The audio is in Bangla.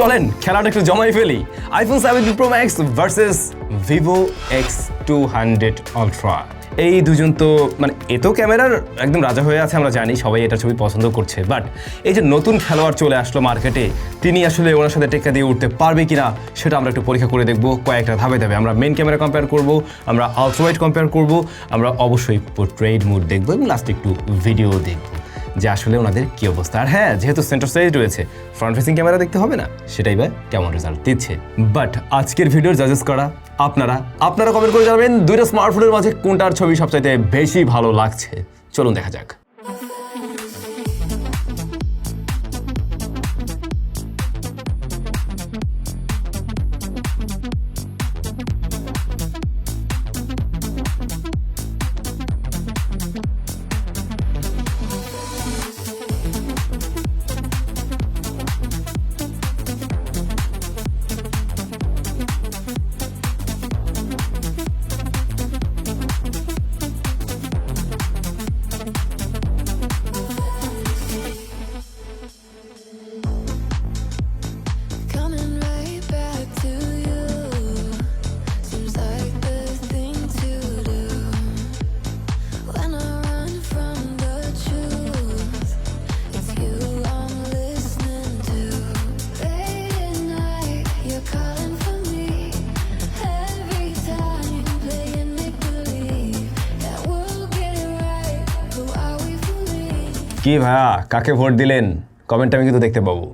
চলেন, খেলাটা একটু জমাই ফেলি। IPhone seventeen Pro Max versus Vivo X two hundred Ultra এই দুজন তো মানে এতো ক্যামেরার একদম রাজা হয়ে আছে, আমরা জানি, সবাই এটা ছবি পছন্দ করছে। বাট এই যে নতুন খেলোয়াড় চলে আসলো মার্কেটে তিনি আসলে ওনার সাথে টেক্কা দিয়ে উঠতে পারবে কিনা, সেটা আমরা একটু পরীক্ষা করে দেখব, কয়েকটা ধাপে ধাপে। আমরা মেন ক্যামেরা কম্পেয়ার করব, আমরা আলট্রাওয়াইড কম্পেয়ার করব, আমরা অবশ্যই পোর্ট্রেড মুড দেখব এবং লাস্টে একটু ভিডিও দেখব। যে আসলে ওনাদের কি অবস্থা? আর হ্যাঁ যেহেতু সেন্টার সাইজ রয়েছে ফ্রন্ট ফেসিং ক্যামেরা দেখতে হবে না? সেটাই বা কেমন রেজাল্ট দিচ্ছে? বাট আজকের ভিডিওর জাজেস করা? আপনারা আপনারা কমেন্ট করে জানাবেন, দুইটা স্মার্টফোনের মাঝে কোনটার ছবি সবচাইতে বেশি ভালো লাগছে? চলুন দেখা যাক। কি ভাইয়া? কাকে ভোট দিলেন? কমেন্টটা আমি কিন্তু দেখতে পাবো।